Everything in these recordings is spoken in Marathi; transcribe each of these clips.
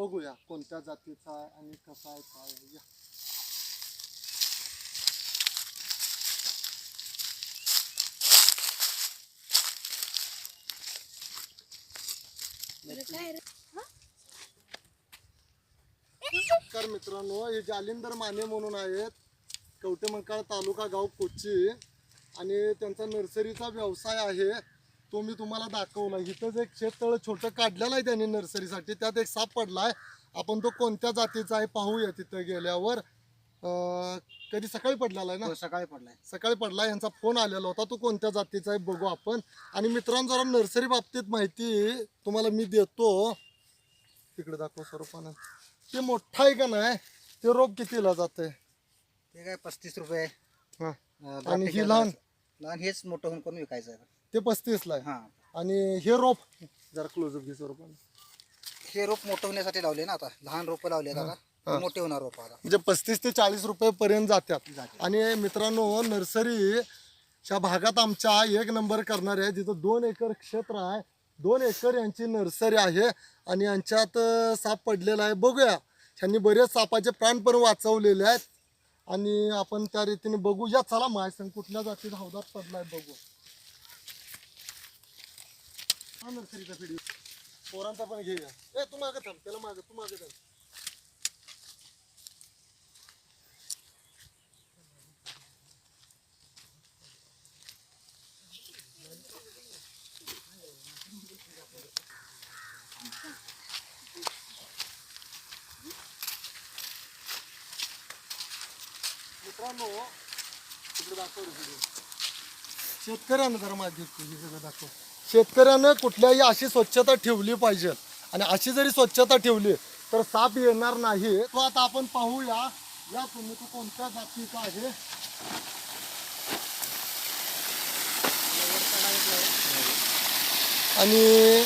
बघूया कोणत्या जातीचा आहे आणि कसा आहे काय आहे. या. नमस्कार मित्रांनो हे जालिंदर माने म्हणून आहेत. कवटेमंकाळ तालुका गाव कोची आणि त्यांचा नर्सरीचा व्यवसाय आहे. तो मी तुम्हाला दाखवला. इथंच एक शेततळ छोटं काढलेलं आहे त्यांनी नर्सरीसाठी. त्यात एक साप पडलाय. आपण तो कोणत्या जातीचा आहे पाहूया तिथं गेल्यावर. अं, कधी सकाळी पडलेला आहे ना? हो, सकाळी पडलाय. सकाळी पडला यांचा फोन आलेला होता. तो कोणत्या जातीचा आहे बघू आपण. आणि मित्रांनो जरा नर्सरी बाबतीत माहिती तुम्हाला मी देतो. तिकडे दाखव स्वरूपानं. ते मोठा आहे का नाही? ते रोप कितीला जाते ते काय पस्तीस रुपये हा. अं, आणि ही लहान? लहान हेच मोठं होऊन करून विकायचं? आहे ते पस्तीसला आहे. हा. आणि हे रोप जरा क्लोजअप घे स्वरूपानं हे रोप मोठं होण्यासाठी लावले ना आता. लहान रोप लावले आता. मोठे होणार रोप आता. म्हणजे पस्तीस ते चाळीस रुपये पर्यंत जातात जातात. आणि मित्रांनो नर्सरी च्या भागात आमच्या एक नंबर करणार आहे जिथं दोन एकर क्षेत्र आहे. दोन एकर यांची नर्सरी आहे. आणि यांच्यात अं, साप पडलेला आहे. बघूया. ह्यांनी बरेच सापाचे प्राण पण वाचवलेले आहेत. आणि आपण त्या रीतीने बघू या चला माय संग कुठल्या जातीत हौदात पडलाय बघू. हा नर्सरीचा व्हिडिओ पोरांचा पण घेऊया ए तू मागं थांब. त्याला मागं तू मागं थांब. मित्रांनो तिकडे दाखव शेतकऱ्यांना जरा माझी सगळं दाखव. शेतकऱ्यानं कुठल्याही अशी स्वच्छता ठेवली पाहिजे. आणि अशी जरी स्वच्छता ठेवली तर साप येणार नाही. तो आता आपण पाहूया या तुम्ही तो कोणत्या जातीचा आहे? आणि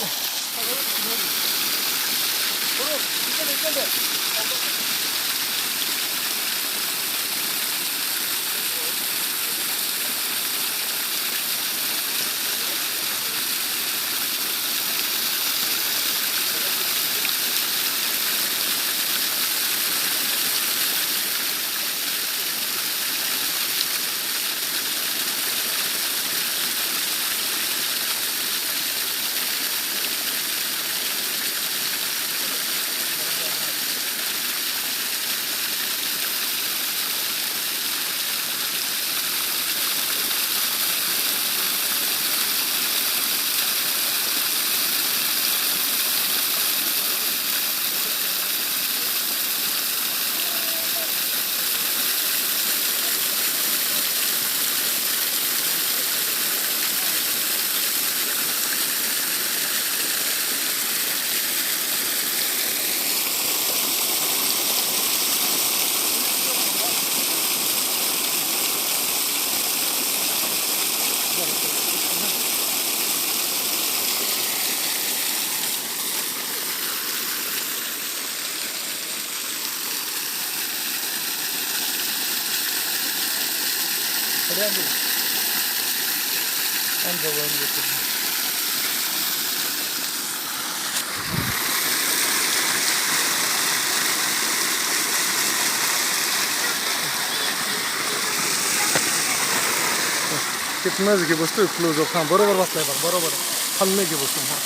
तिथनंच घे बसतोय क्लोजअप हां बरोबर बसलाय बघ बरोबर खाल्लं घे बसून हां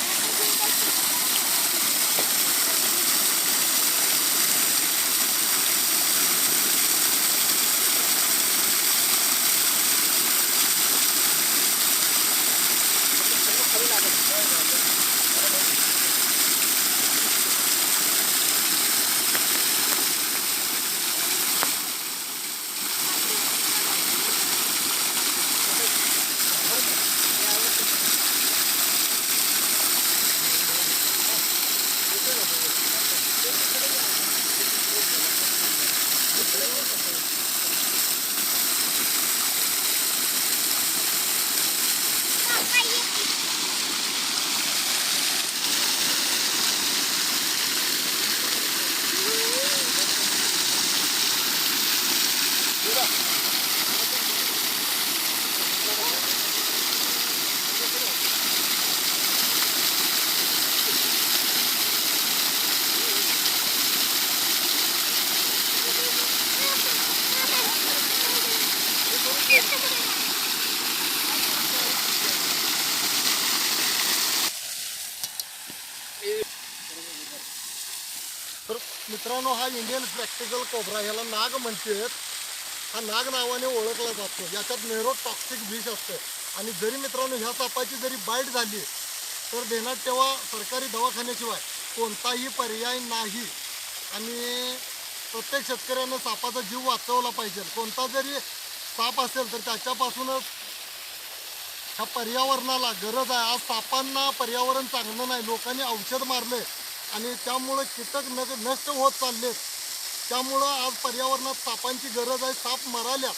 मित्रांनो हा इंडियन प्रॅक्टिकल कोबरा ह्याला नाग म्हणतात. हा नाग नावाने ओळखला जातो. याच्यात नेरो टॉक्सिक विष असते. आणि जरी मित्रांनो ह्या सापाची जरी बाईट झाली तर देण्यात तेव्हा सरकारी दवाखान्याशिवाय कोणताही पर्याय नाही. आणि प्रत्येक शेतकऱ्यानं सापाचा जीव वाचवला पाहिजे. कोणता जरी साप असेल तर त्याच्यापासूनच ह्या पर्यावरणाला गरज आहे. आज सापांना पर्यावरण चांगलं नाही. लोकांनी औषध मारले. आणि त्यामुळं कीटक नग नष्ट होत चाललेत. त्यामुळं आज पर्यावरणात सापांची गरज आहे. साप मराल्या.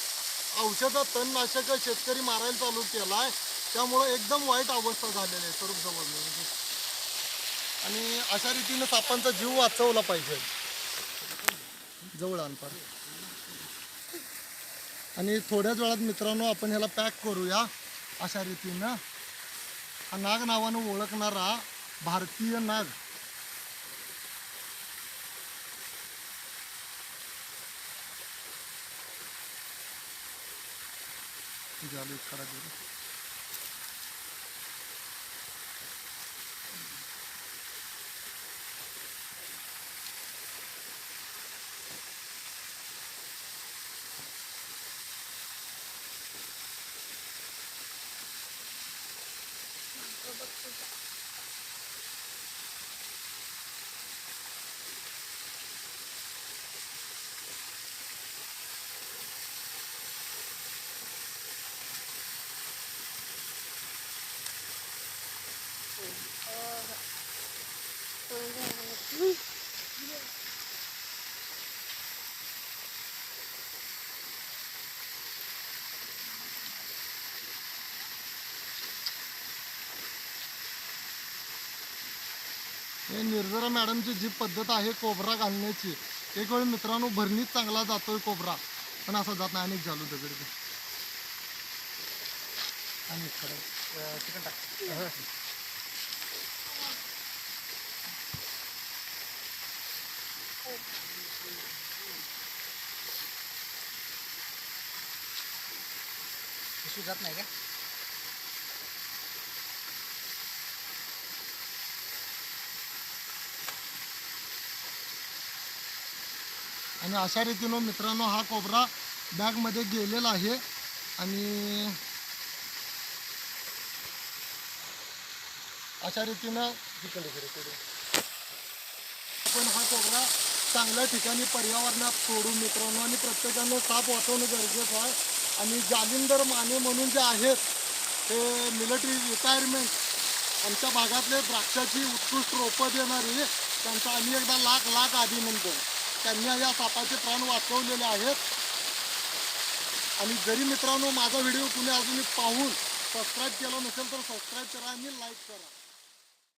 औषधं तणनाशक शेतकरी मारायला चालू केला आहे त्यामुळं एकदम वाईट अवस्था झालेली आहे स्वरूप जवळ आणि अशा रीतीनं सापांचा जीव वाचवला पाहिजे. जवळ आणपार आणि थोड्याच वेळात मित्रांनो आपण ह्याला पॅक करूया. अशा रीतीनं हा नाग नावानं ओळखणारा भारतीय नाग. झालं एक खडा दिला. हे निर्जरा मॅडमची जी पद्धत आहे कोबरा घालण्याची एक वेळ मित्रांनो भरणीत चांगला जातोय कोबरा. पण असा जात नाही अनेक झालो दगड आणि चिकन टाक. पिशवी जात नाही का? आणि अशा रीतीनं मित्रांनो हा कोबरा बॅगमध्ये गेलेला आहे. आणि अशा रीतीनं इकडे इकडे हा कोबरा चांगल्या ठिकाणी पर्यावरणात सोडू मित्रांनो आणि प्रत्येकानं साप वाचवणं गरजेचं आहे. आणि जालिंदर माने म्हणून जे आहेत ते मिलिटरी रिटायरमेंट आमच्या भागातले द्राक्षाची उत्कृष्ट रोपं देणारी त्यांचा आम्ही एकदा लाख लाख अभिनंदन. त्यांनी या सापाचे प्राण वाचवलेले आहेत. आणि जरी मित्रांनो माझा व्हिडिओ तुम्ही अजूनही पाहून सबस्क्राईब केला नसेल तर सबस्क्राईब करा आणि लाईक करा.